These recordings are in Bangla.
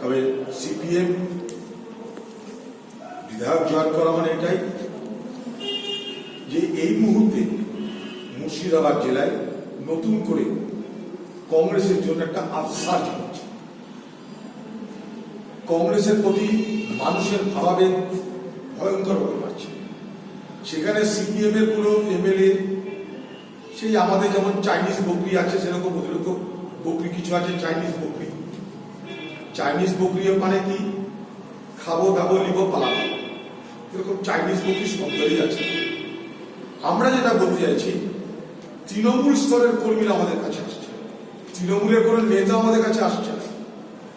তবে সিপিএম বিধায়ক জয়েন করা মানে এটাই যে এই মুহূর্তে মুর্শিদাবাদ জেলায় নতুন করে কংগ্রেসের জন্য একটা আফসার হচ্ছে। কংগ্রেসের প্রতি মানুষের ভাবাবেগ ভয়ঙ্করভাবে বাড়ছে সেখানে সিপিএম এর কোনো এমএলএ, সেই আমাদের যেমন চাইনিজ বকরি আছে, সেরকম ওদের তো বকরি কিছু আছে, চাইনিজ বকরি। চাইনিজ বকরি মানে কি? খাব, দাবো লিবো পালাবো। এরকম চাইনিজ বকরি শব্দই আছে। আমরা যেটা বলতে চাইছি, তৃণমূল স্তরের কর্মীরা আমাদের কাছে আসছে। তৃণমূলের কোনো নেতা আমাদের কাছে আসছে না।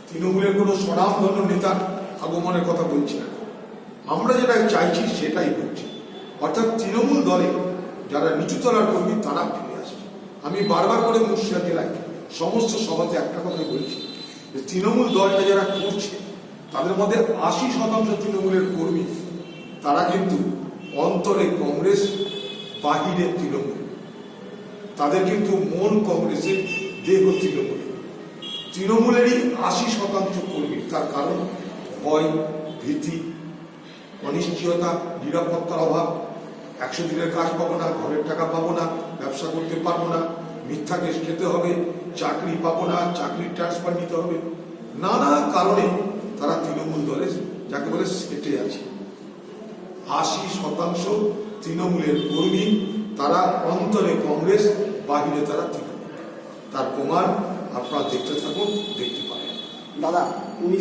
তৃণমূলের কোনো স্বনামধন্য নেতার আগমনের কথা বলছি না। আমরা যেটা চাইছি, সেটাই বলছি। অর্থাৎ তৃণমূল দলে যারা নিচুতলার কর্মী, তারা ফিরে আসছে। আমি বারবার করে মুর্শিদাবাদ জেলায় সমস্ত সভাতে একটা কথাই বলছি। যে তৃণমূল দলটা যারা করছে, তাদের মধ্যে আশি শতাংশ তৃণমূলের কর্মী। তারা কিন্তু অন্তরে কংগ্রেস, বাহিরে তৃণমূল। তাদের কিন্তু মন কংগ্রেসের দেহ তৃণমূল। তৃণমূলেরই আশি শতাংশ কর্মী। তার কারণ ভয়, ভীতি, অনিশ্চয়তা, নিরাপত্তার অভাব। একশো দিনের কাজ পাবো না, ঘরের টাকা পাবো না, ব্যবসা করতে পারব না। মিথ্যা কেস খেতে হবে, চাকরি পাবো না চাকরির ট্রান্সফার নিতে হবে। নানা কারণে তারা তৃণমূল দলে যাকে বলে সেটে আছে। আশি শতাংশ তৃণমূলের কর্মী তারা অন্তরে কংগ্রেস, বাহিরে তারা তৃণমূল। তার প্রমাণ আপনারা দেখতে থাকুন, দেখতে পারেন দাদা